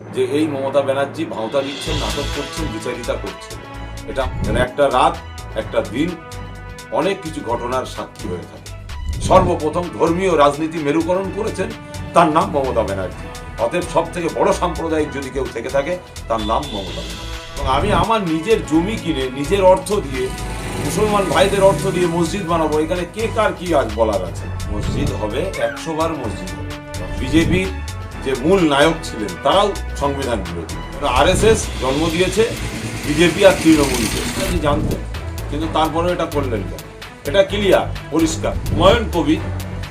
যে এই মমতা ব্যানার্জি ভাওতা দিচ্ছেন, নাটক করছেন, বিচারিতা করছেন। এটা মানে একটা রাত, একটা দিন, অনেক কিছু ঘটনার সাক্ষী হয়ে থাকে। সর্বপ্রথম ধর্মীয় রাজনীতি মেরুকরণ করেছেন তার নাম মমতা ব্যানার্জি। অতএব সব থেকে বড় সাম্প্রদায়িক যদি কেউ থেকে থাকে, তার নাম মমতা এবং আমি আমার নিজের জমি কিনে, নিজের অর্থ দিয়ে, মুসলমান ভাইদের অর্থ দিয়ে মসজিদ বানাবো, এখানে কে কার কি আজ বলার আছে? মসজিদ হবে, একশো বার মসজিদ বিজেপির যে মূল নায়ক ছিলেন, তারাও সংবিধান বিরোধী। আর এস এস জন্ম দিয়েছে, বিজেপি আর তৃণমূলকে আপনি জানতেন, কিন্তু তারপরেও এটা করলেন কেন? এটা ক্লিয়ার, পরিষ্কার। হুমায়ুন কবি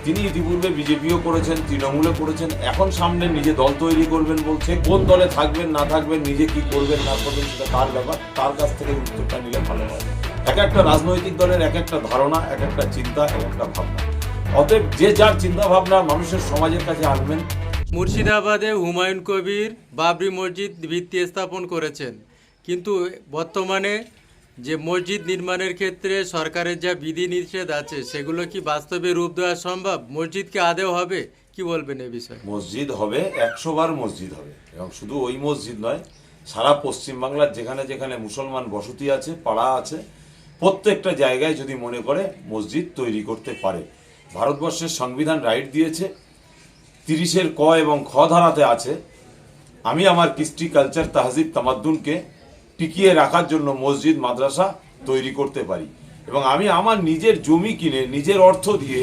তিনি ইতিপূর্বে বিজেপিও করেছেন, তৃণমূলে করেছেন, এখন সামনে নিজে দল তৈরি করবেন বলছে, কোন দলে থাকবেন, না থাকবেন, নিজে কি করবেন, না করবেন, সেটা তার ব্যাপার। তার কাছ থেকে উত্তরটা নিলে ভালো হয়। এক একটা রাজনৈতিক দলের এক একটা ধারণা, এক একটা চিন্তা, এক একটা ভাবনা। অতএব যে যার চিন্তা ভাবনা মানুষের সমাজের কাছে আনবেন মুর্শিদাবাদে হুমায়ুন কবির বাবরি মসজিদ ভিত্তি স্থাপন করেছেন। কিন্তু বর্তমানে যে মসজিদ নির্মাণের ক্ষেত্রে সরকারের যা বিধিনিষেধ আছে, সেগুলো কি বাস্তবে রূপ দেওয়া সম্ভব? মসজিদকে আদেও হবে? কি বলবেন এ বিষয়ে? মসজিদ হবে, একশো বার মসজিদ হবে। এবং শুধু ওই মসজিদ নয়, সারা পশ্চিমবাংলার যেখানে যেখানে মুসলমান বসতি আছে, পাড়া আছে, প্রত্যেকটা জায়গায় যদি মনে করে মসজিদ তৈরি করতে পারে। ভারতবর্ষের সংবিধান রাইট দিয়েছে তিরিশের ক এবং খ ধারাতে আছে, আমি আমার কৃষ্টি কালচার তাহজিব তামাদ্দুনকে টিকিয়ে রাখার জন্য মসজিদ, মাদ্রাসা তৈরি করতে পারি। এবং আমি আমার নিজের জমি কিনে, নিজের অর্থ দিয়ে,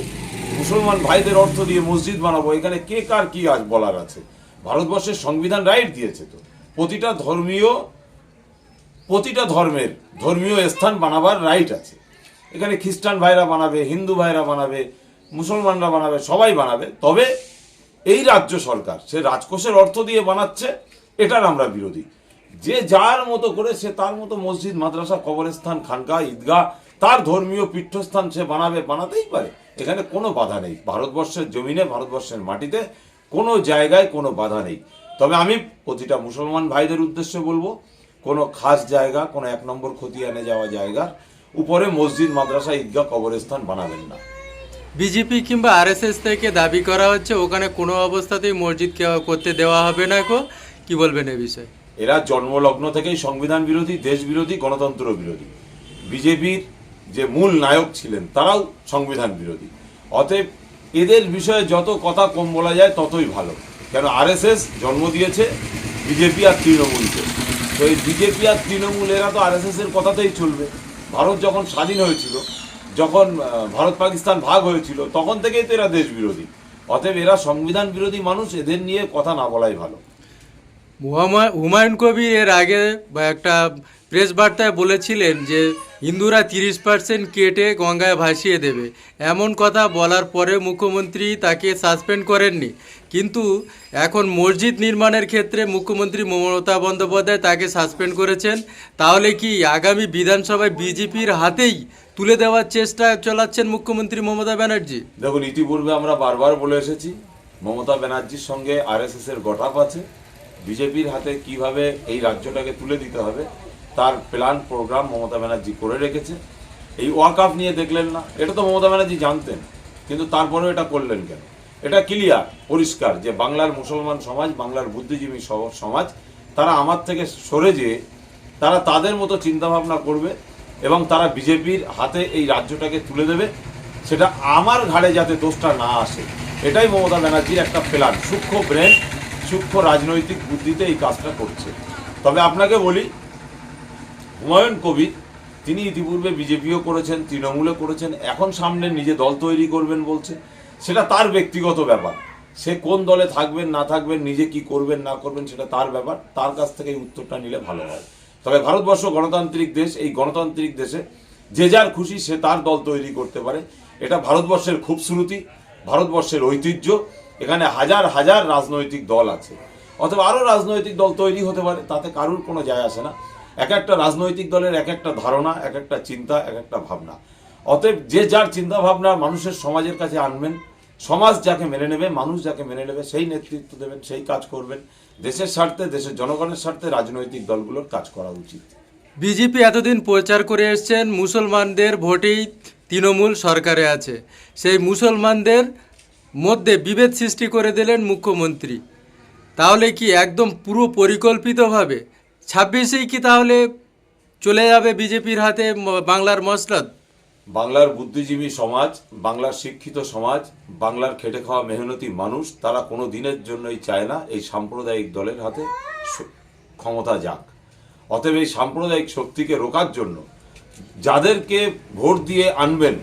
মুসলমান ভাইদের অর্থ দিয়ে মসজিদ বানাবো, এখানে কে কার কি আজ বলার আছে? ভারতবর্ষের সংবিধান রাইট দিয়েছে তো। প্রতিটা ধর্মীয়, প্রতিটা ধর্মের ধর্মীয় স্থান বানাবার রাইট আছে। এখানে খ্রিস্টান ভাইরা বানাবে, হিন্দু ভাইরা বানাবে, মুসলমানরা বানাবে, সবাই বানাবে। তবে এই রাজ্য সরকার, সে রাজকোষের অর্থ দিয়ে বানাচ্ছে, এটার আমরা বিরোধী। যে যার মতো করে সে তার মতো মসজিদ, মাদ্রাসা, কবরস্থান খানকা ঈদগাহ, তার ধর্মীয় পীঠস্থান সে বানাবে, বানাতেই পারে। এখানে কোনো বাধা নেই। ভারতবর্ষের জমিনে, ভারতবর্ষের মাটিতে কোনো জায়গায় কোনো বাধা নেই। তবে আমি প্রতিটা মুসলমান ভাইদের উদ্দেশ্যে বলব, কোনো খাস জায়গা, কোনো এক নম্বর খতিয়ানে যাওয়া জায়গার উপরে মসজিদ, মাদ্রাসা, ঈদগাহ, কবরস্থান বানাবেন না। বিজেপি কিংবা আরএসএস থেকে দাবি করা হচ্ছে, ওখানে কোনো অবস্থাতেই মসজিদ করতে দেওয়া হবে না কো কি বলবেন এ বিষয়ে? এরা জন্মলগ্ন থেকেই সংবিধান বিরোধী, দেশ বিরোধী, গণতন্ত্র বিরোধী। বিজেপির যে মূল নায়ক ছিলেন, তারাও সংবিধান বিরোধী। অতএব এদের বিষয়ে যত কথা কম বলা যায়, ততই ভালো। কেন আরএসএস জন্ম দিয়েছে, বিজেপি আর তৃণমূলকে তো এই বিজেপি আর তৃণমূল, এরা তো আরএসএস এর কথাতেই চলবে। ভারত যখন স্বাধীন হয়েছিল যখন ভারত পাকিস্তান ভাগ হয়েছিল, তখন থেকেই তো এরা দেশ বিরোধী অতএব এরা সংবিধান বিরোধী মানুষ, এদের নিয়ে কথা না বলাই ভালো। হুমায়ুন কবির এর আগে একটা প্রেস বার্তায় বলেছিলেন যে, হিন্দুরা তিরিশ পার্সেন্ট কেটে গঙ্গায় ভাসিয়ে দেবে। এমন কথা বলার পরে মুখ্যমন্ত্রী তাকে সাসপেন্ড করেননি। কিন্তু এখন মসজিদ নির্মাণের ক্ষেত্রে মুখ্যমন্ত্রী মমতা বন্দ্যোপাধ্যায় তাকে সাসপেন্ড করেছেন। তাহলে কি আগামী বিধানসভায় বিজেপির হাতেই তুলে দেওয়ার চেষ্টা চালাচ্ছেন মুখ্যমন্ত্রী মমতা ব্যানার্জি? দেখুন, ইতিপূর্বে আমরা বারবার বলে এসেছি, মমতা ব্যানার্জির সঙ্গে আরএসএস এর গঠাপ আছে। বিজেপির হাতে কীভাবে এই রাজ্যটাকে তুলে দিতে হবে, তার প্ল্যান প্রোগ্রাম মমতা ব্যানার্জি করে রেখেছে। এই ওয়াকআপ নিয়ে দেখলেন না, এটা তো মমতা ব্যানার্জি জানতেন, কিন্তু তারপরেও এটা করলেন কেন? এটা ক্লিয়ার পরিষ্কার যে বাংলার মুসলমান সমাজ, বাংলার বুদ্ধিজীবী সমাজ, তারা আমার থেকে সরে যেয়ে তারা তাদের মতো চিন্তাভাবনা করবে এবং তারা বিজেপির হাতে এই রাজ্যটাকে তুলে দেবে, সেটা আমার ঘাড়ে যাতে দোষটা না আসে। এটাই মমতা ব্যানার্জির একটা প্ল্যান সূক্ষ্ম ব্রেন সূক্ষ্ম রাজনৈতিক বুদ্ধিতে এই কাজটা করছে। তবে আপনাকে বলি, হুমায়ুন কবির, তিনি ইতিপূর্বে বিজেপিও করেছেন তৃণমূলে করেছেন, এখন সামনে নিজে দল তৈরি করবেন বলছে। সেটা তার ব্যক্তিগত ব্যাপার। সে কোন দলে থাকবেন, না থাকবেন, নিজে কি করবেন, না করবেন, সেটা তার ব্যাপার। তার কাছ থেকে এই উত্তরটা নিলে ভালো হয়। তবে ভারতবর্ষ গণতান্ত্রিক দেশ, এই গণতান্ত্রিক দেশে যে যার খুশি সে তার দল তৈরি করতে পারে। এটা ভারতবর্ষের খুবসুরতি ভারতবর্ষের ঐতিহ্য। এখানে হাজার হাজার রাজনৈতিক দল আছে। অথবা আরও রাজনৈতিক দল তৈরি হতে পারে, তাতে কারুর কোনো যায় আসে না। এক একটা রাজনৈতিক দলের এক একটা ধারণা, এক একটা চিন্তা, এক একটা ভাবনা। অতএব যে যার চিন্তা ভাবনা মানুষের সমাজের কাছে আনবেন, সমাজ যাকে মেনে নেবে, মানুষ যাকে মেনে নেবে, সেই নেতৃত্ব দেবেন, সেই কাজ করবেন। দেশের স্বার্থে, দেশের জনগণের স্বার্থে রাজনৈতিক দলগুলোর কাজ করা উচিত। বিজেপি এতদিন প্রচার করে এসছেন, মুসলমানদের ভোটেই তৃণমূল সরকারে আছে। সেই মুসলমানদের মধ্যে বিভেদ সৃষ্টি করে দিলেন মুখ্যমন্ত্রী। তাহলে কি একদম পুরো পরিকল্পিতভাবে? ছাব্বিশেই কি তাহলে চলে যাবে বিজেপির হাতে বাংলার মসনদ? বাংলার বুদ্ধিজীবী সমাজ, বাংলার শিক্ষিত সমাজ, বাংলার খেটে খাওয়া মেহনতি মানুষ, তারা কোনো দিনের জন্যই চায় না এই সাম্প্রদায়িক দলের হাতে ক্ষমতা যাক। অতএব এই সাম্প্রদায়িক শক্তিকে রোকার জন্য যাদেরকে ভোট দিয়ে আনবেন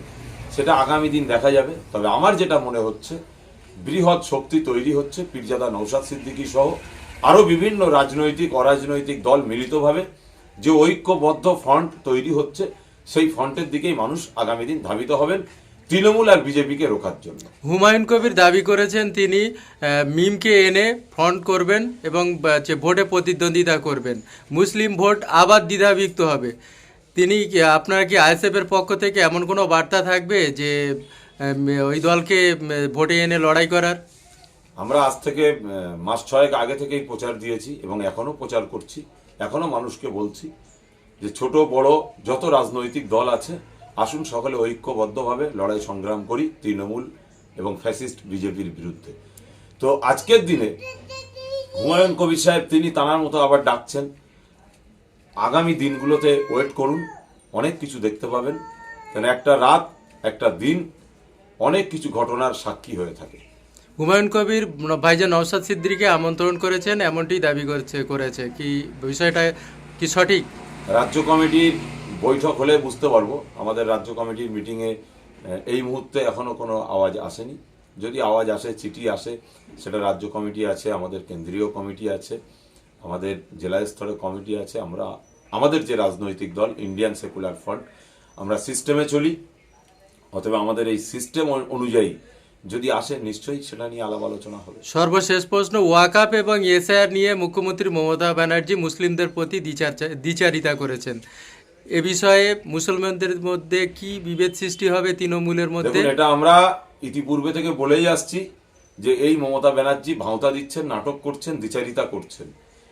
সেটা আগামী দিন দেখা যাবে। তবে আমার যেটা মনে হচ্ছে, বৃহৎ শক্তি তৈরি হচ্ছে পীরজাদা নৌসাদ সিদ্দিকী সহ আরও বিভিন্ন রাজনৈতিক, অরাজনৈতিক দল মিলিতভাবে যে ঐক্যবদ্ধ ফ্রন্ট তৈরি হচ্ছে, সেই ফ্রন্টের দিকেই মানুষ আগামী দিন ধাবিত হবেন তৃণমূল আর বিজেপিকে রোখার জন্য। হুমায়ুন কবির দাবি করেছেন, তিনি মিমকে এনে ফ্রন্ট করবেন এবং যে ভোটে প্রতিদ্বন্দ্বিতা করবেন। মুসলিম ভোট আবার দ্বিধাবিক্ত হবে। তিনি আপনার কি আইএসএফের পক্ষ থেকে এমন কোনো বার্তা থাকবে যে ওই দলকে ভোটে এনে লড়াই করার? আমরা আজ থেকে মাস ছয়েক আগে থেকেই প্রচার দিয়েছি এবং এখনও প্রচার করছি, এখনও মানুষকে বলছি যে ছোট, বড় যত রাজনৈতিক দল আছে, আসুন সকলে ঐক্যবদ্ধভাবে লড়াই সংগ্রাম করি তৃণমূল এবং ফ্যাসিস্ট বিজেপির বিরুদ্ধে। তো আজকের দিনে হুমায়ুন কবির সাহেব, তিনি তানার মতো আবার ডাকছেন। আগামী দিনগুলোতে ওয়েট করুন অনেক কিছু দেখতে পাবেন। কেন একটা রাত একটা দিন অনেক কিছু ঘটনার সাক্ষী হয়ে থাকে। হুমায়ুন কবির ভাইজান নওশাদ সিদ্দিকীকে আমন্ত্রণ করেছেন এমনটি দাবি করছে করেছে। কি বিষয়টা কি সঠিক? রাজ্য কমিটির বৈঠক হলে বুঝতে পারব। আমাদের রাজ্য কমিটির মিটিংয়ে এই মুহূর্তে এখনও কোনো আওয়াজ আসেনি। যদি আওয়াজ আসে চিঠি আসে সেটা রাজ্য কমিটি আছে আমাদের কেন্দ্রীয় কমিটি আছে। আমাদের জেলা স্তরে কমিটি আছে আমরা আমাদের যে রাজনৈতিক দল ইন্ডিয়ান সেকুলার ফ্রন্ট আমরা সিস্টেমে চলি। অথবা আমাদের এই সিস্টেম অনুযায়ী যদি আসে নিশ্চয়ই সেটা নিয়ে আলাপ আলোচনা হবে। সর্বশেষ প্রশ্ন ওয়াকাপ এবং এসআইআর নিয়ে মুখ্যমন্ত্রী মমতা ব্যানার্জি মুসলিমদের প্রতি দ্বিচার দ্বিচারিতা করেছেন। এ বিষয়ে মুসলমানদের মধ্যে কি বিভেদ সৃষ্টি হবে তৃণমূলের মধ্যে? এটা আমরা ইতিপূর্বে থেকে বলেই আসছি যে এই মমতা ব্যানার্জি ভাঁওতা দিচ্ছেন নাটক করছেন দ্বিচারিতা করছেন।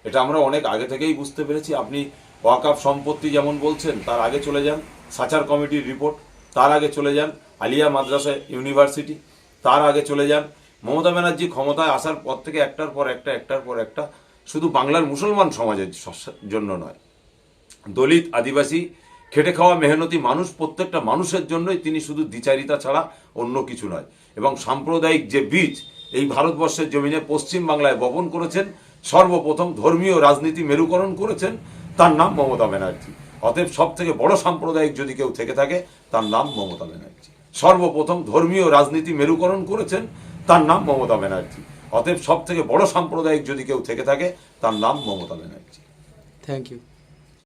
এটা আমরা অনেক আগে থেকেই বুঝতে পেরেছি। আপনি ওয়াকাফ সম্পত্তি যেমন বলছেন, তার আগে চলে যান। সাচার কমিটির রিপোর্ট, তার আগে চলে যান। আলিয়া মাদ্রাসা ইউনিভার্সিটি, তার আগে চলে যান। মমতা ব্যানার্জি ক্ষমতায় আসার পর থেকে একটার পর একটা, একটার পর একটা, শুধু বাংলার মুসলমান সমাজের জন্য নয়। দলিত, আদিবাসী, খেটে খাওয়া, মেহনতি মানুষ, প্রত্যেকটা মানুষের জন্যই তিনি শুধু দ্বিচারিতা ছাড়া অন্য কিছু নয়। এবং সাম্প্রদায়িক যে বীজ এই ভারতবর্ষের জমিনে পশ্চিম বাংলায় বপন করেছেন সর্বপ্রথম ধর্মীয় রাজনীতি মেরুকরণ করেছেন তার নাম মমতা ব্যানার্জি। অতএব সব থেকে বড় সাম্প্রদায়িক যদি কেউ থেকে থাকে, তার নাম মমতা ব্যানার্জি। সর্বপ্রথম ধর্মীয় রাজনীতি মেরুকরণ করেছেন তার নাম মমতা ব্যানার্জি। অতএব সব থেকে বড় সাম্প্রদায়িক যদি কেউ থেকে থাকে, তার নাম মমতা ব্যানার্জি। Thank you